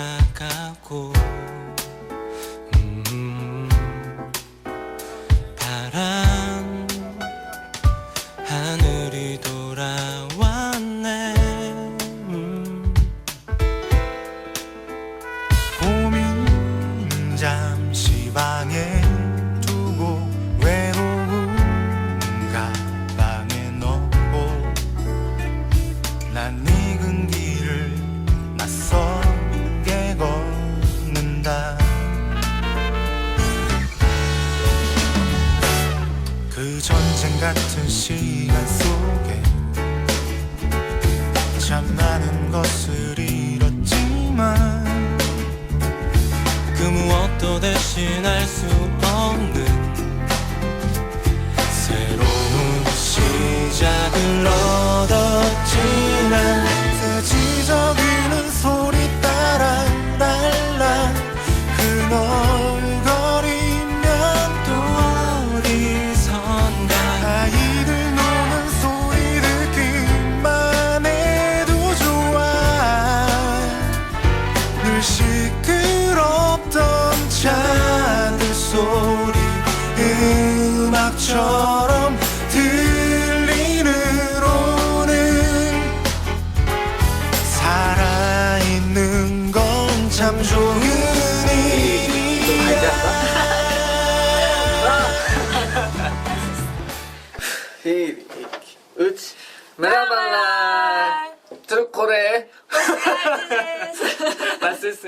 acabou. 많은 것을 잃었지만 그 무엇도 대신할 수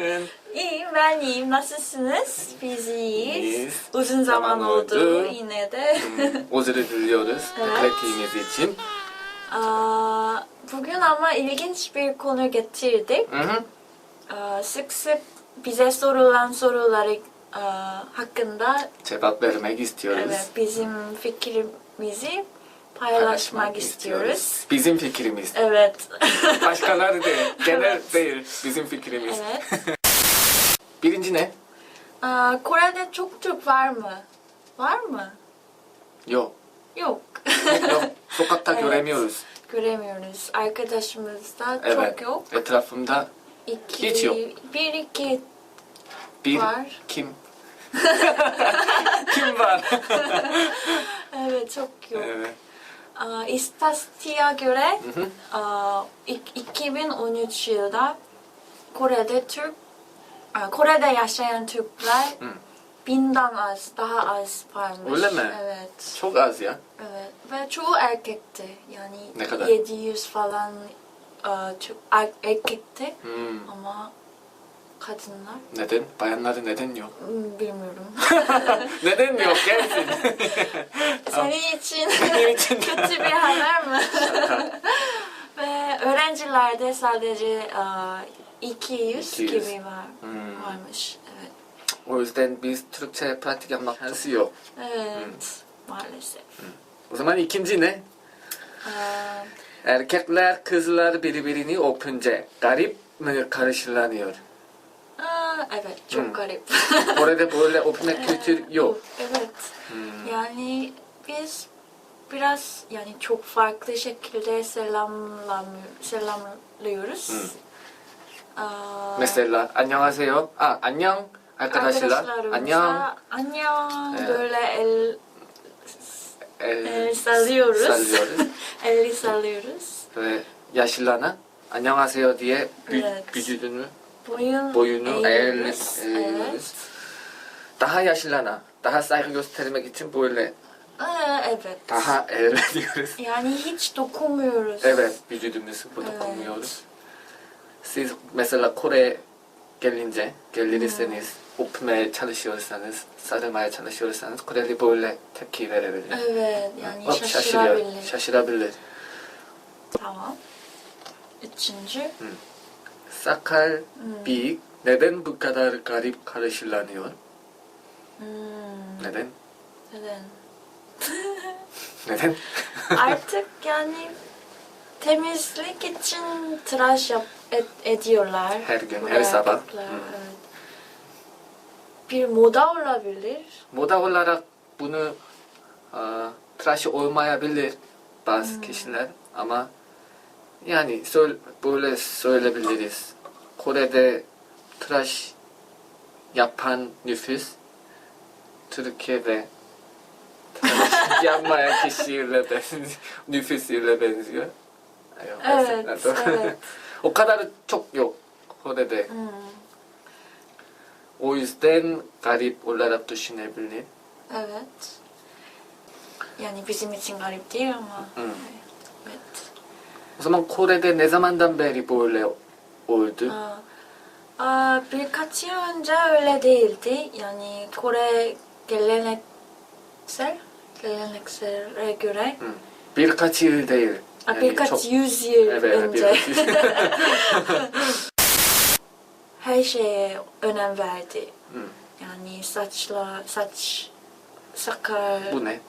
Nasılsın? İyiyim ben iyiyim. Nasılsınız? Biz iyiyiz. İyiyiz. Uzun zaman, Zaman oldu. oldu. yine de. Özür diliyoruz. Evet. İçin. Aa, bugün ama ilginç bir konu getirdik. Hı hı. Aa, sık sık bize sorulan soruları aa, hakkında Cevap vermek istiyoruz. evet, bizim fikrimizi paylaşmak istiyoruz. Bizim fikrimiz. Evet. Başkaları değil. Genel Evet. değil. Bizim fikrimiz. evet. Birinci ne? Aa, Kore'de çok Türk var mı? Var mı? Yok. Yok. Yok. Sokakta Evet. göremiyoruz. Göremiyoruz. Arkadaşımızda Evet. çok yok. Etrafımda İki, Hiç yok. Bir iki bir Var. kim? kim var? evet çok yok. evet. Aa, istatistiğe göre Hı hı. aa, ik- 2013 yılda Kore'de Türk Kore'de yaşayan Türkler Hı. binden az, daha az varmış. Öyle mi? Evet. Çok az ya. Evet. Ve çoğu erkekti. Yani Ne kadar? 700 falan Türk er- erkekti Hmm. ama kadınlar Neden? Bayanları neden yok? hmm, bilmiyorum. neden yok? Gelsin. Senin için Benim için. kötü bir haber mi? Ve öğrencilerde sadece aa, 200, 200. gibi var, Hmm. varmış. Evet. O yüzden biz Türkçe pratik yapmak şansı yok. Evet. Maalesef. O zaman ikinci ne? Aa, Erkekler kızlar birbirini öpünce garip mi karşılanıyor? aa, evet çok Hmm. garip. Orada böyle öpme kültür yok. Evet. Hmm. Yani biz biraz yani çok farklı şekilde selamlam selamlıyoruz. Hmm. Aa, Mesela 안녕하세요. 아 안녕 arkadaşlar. arkadaşlarımıza 안녕. 안녕 Evet. böyle el, El, el sallıyoruz. sallıyoruz. Eli sallıyoruz. Ve yaşlılarına 안녕하세요 diye vü- Evet. vücudunu Boyun boyunu eğiyoruz. eğil- eğiyoruz. Daha yaşlılarına daha saygı göstermek için böyle Aa, evet. daha eğleniyoruz. Yani hiç dokunmuyoruz. Evet, vücudumuzu burada Evet. koymuyoruz. Mesela Kore gelince, gelirseniz, öpmeye çalışıyorsanız, sarılmaya çalışıyorsanız Koreli böyle tepki verebilir. Evet yani Hop, şaşırabilir. Şaşırabilir. Tamam. Üçüncü. Sakal, Hmm. bıyık neden bu kadar garip karşılanıyor? Hmm, Neden? neden? Neden? Artık yani temizlik için tıraş yap, et, ediyorlar. Her gün, her sabah. evet. Bir moda olabilir. Moda olarak bunu aa, tıraş olmayabilir bazı kişiler ama Yani söyle, böyle söyleyebiliriz. Kore'de tıraş yapan nüfus Türkiye'de tıraş yapmayan kişiyle benziyor. nüfusuyla benziyor. Yok, Evet, Hmm. Garip olarak düşünebilir. Evet. Yani bizim için garip değil ama. Hı. Evet. O zaman Kore'de ne zamandan beri böyle oldu? Aa, aa, birkaç yıl önce öyle değildi. Yani Kore geleneksel, geleneksele göre Hı. Birkaç yıl değil. Yani birkaç çok- yüz yıl Evet, önce birkaç her şeye önem verdi. Hı. Yani saçla, saç, sakal, Bu ne?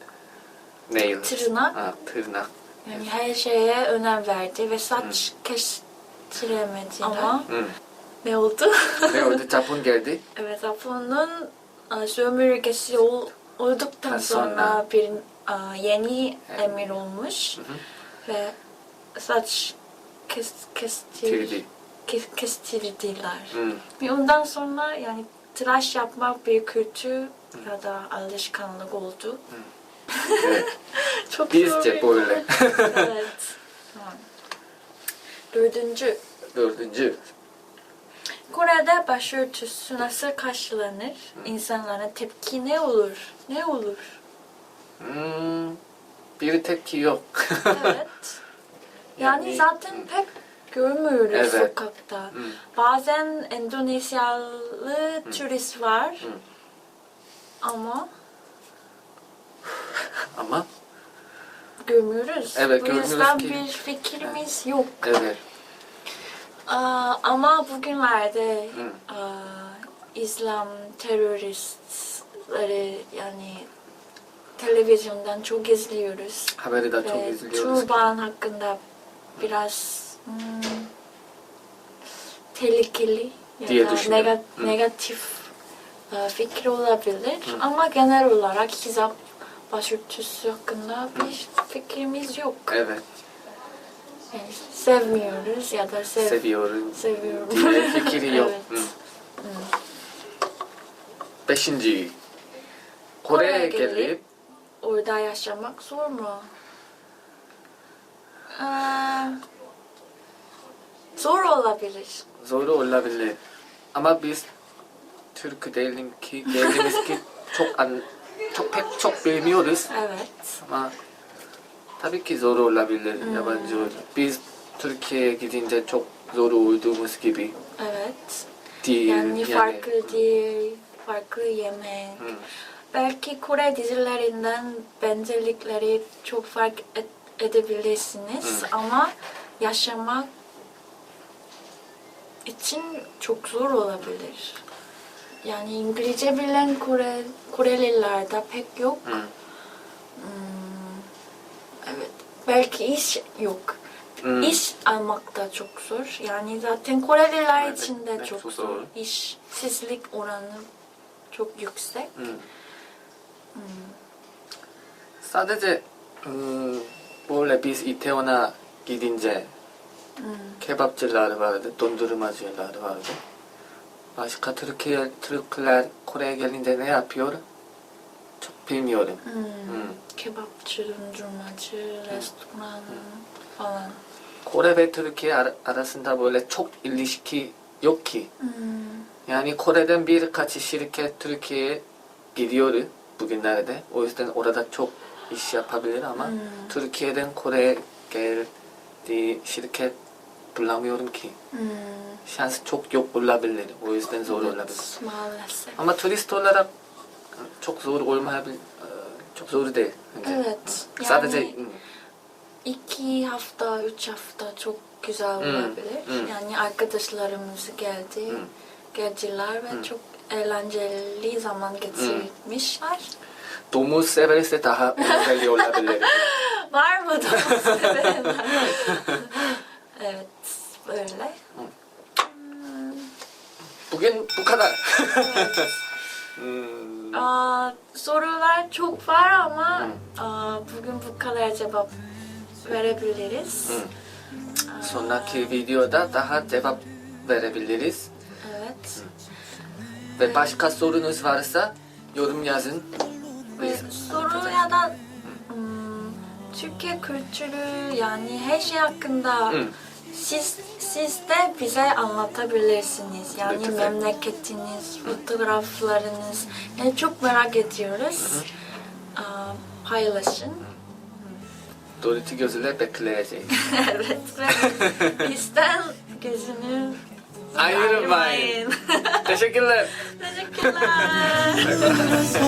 Nail. tırnak. Ha, tırnak. Yani her şeye önem verdi ve saç kestiremedi ama Hı. ne oldu? Ne oldu? Japon geldi. evet, Japon'un e, sömürgesi ol, olduktan sonra, sonra. bir e, yeni emir olmuş ve saç kes, kestir, Tirdi. kes, kestirdiler. Hı. Ve ondan sonra yani tıraş yapmak bir kültür ya da alışkanlık oldu. Evet. Çok Bizce zor. böyle. evet. Tamam. Dördüncü. Dördüncü. Kore'de başörtüsü nasıl karşılanır? İnsanların tepki ne olur? Ne olur? Hmm, bir tepki yok. Evet. Yani, Yani- zaten pek görmüyoruz Evet. sokakta. Hı. Bazen Endonezyalı turist var. Hı. Ama Ama görmüyoruz. Evet, Bu görmüyoruz yüzden ki- bir fikrimiz yok. evet. Aa, ama bugünlerde aa, İslam teröristleri yani televizyondan çok izliyoruz. Haberi de çok Ve izliyoruz. Turban hakkında biraz hmm, tehlikeli ya Diye da düşünüyorum. nega- Hı. negatif e, fikir olabilir. Ama genel olarak hizap başörtüsü hakkında bir fikrimiz yok. Evet. Yani sevmiyoruz ya da sev Seviyorum. seviyorum. Diye fikri yok. Evet. Hı. Beşinci. Kore'ye Kore'ye gelip- gelip Orada yaşamak zor mu? Aa, zor olabilir. zor olabilir. Ama biz Türk değilim ki, değiliz ki çok an, çok pek çok bilmiyoruz. Evet. Ama tabii ki zor olabilir Hmm. yabancı. Biz Türkiye'ye gidince çok zor olduğumuz gibi Evet. değil. Yani farklı dil, farklı yemek. Hı. Belki Kore dizilerinden benzerlikleri çok fark et- edebilirsiniz ama yaşamak için çok zor olabilir. Yani İngilizce bilen Kore, Korelilerde pek yok. Hı. Hmm, evet. Belki iş yok. Hmm. İş almak da çok zor. Yani zaten Koreliler Evet, için de evet, çok, zor. İşsizlik oranı çok yüksek. 사드제 음, 어, 원래 비스 이태원아 기딘제 케밥질라르 바르데 돈두르마질라르 바르데 마시카 트르키엘 트르클라 코레겔린데네 아피오르 초피미오르. 음, 음. 케밥질은 줄마질 레스토랑 falan 코레베 트르키 아라슨다. 원래 촉 일리시키 요키. yani Kore'den bir kaç şirket Türkiye'ye gidiyor. Bugünlerde. O yüzden orada çok iş yapabilir ama Hmm. Türkiye'den Kore'ye geldiği şirket bulamıyorum ki. Hmm. Şans çok yok olabilir. O yüzden zor olabilir. Evet, maalesef. Ama turist olarak çok zor olmayabilir. Ee, Çok zor değil. bence. Evet. Yani Sadece hmm, iki hafta, üç hafta çok güzel Hmm, olabilir. hmm. Yani arkadaşlarımız geldi, Hmm. geldiler ve Hmm. çok eğlenceli zaman geçirmişler. domuz severse daha eğlenceli olabilir. Var mı da sevenler? evet, böyle. Bugün bu kadar. Hmm, Aa, sorular çok var ama aa, bugün bu kadar cevap verebiliriz. hmm. sonraki videoda daha cevap verebiliriz. Ve başka sorunuz varsa yorum yazın. Ve soru ya da hmm, Türkiye kültürü yani her şey hakkında Hı. siz siz de bize anlatabilirsiniz. Yani Lütfen. memleketiniz, fotoğraflarınız. Yani çok merak ediyoruz. Aa, paylaşın. Doriti gözüyle bekleyeceğiz. evet ve bizden gözünü I need a mine. 데시킬랩. 데시킬랩. 그래서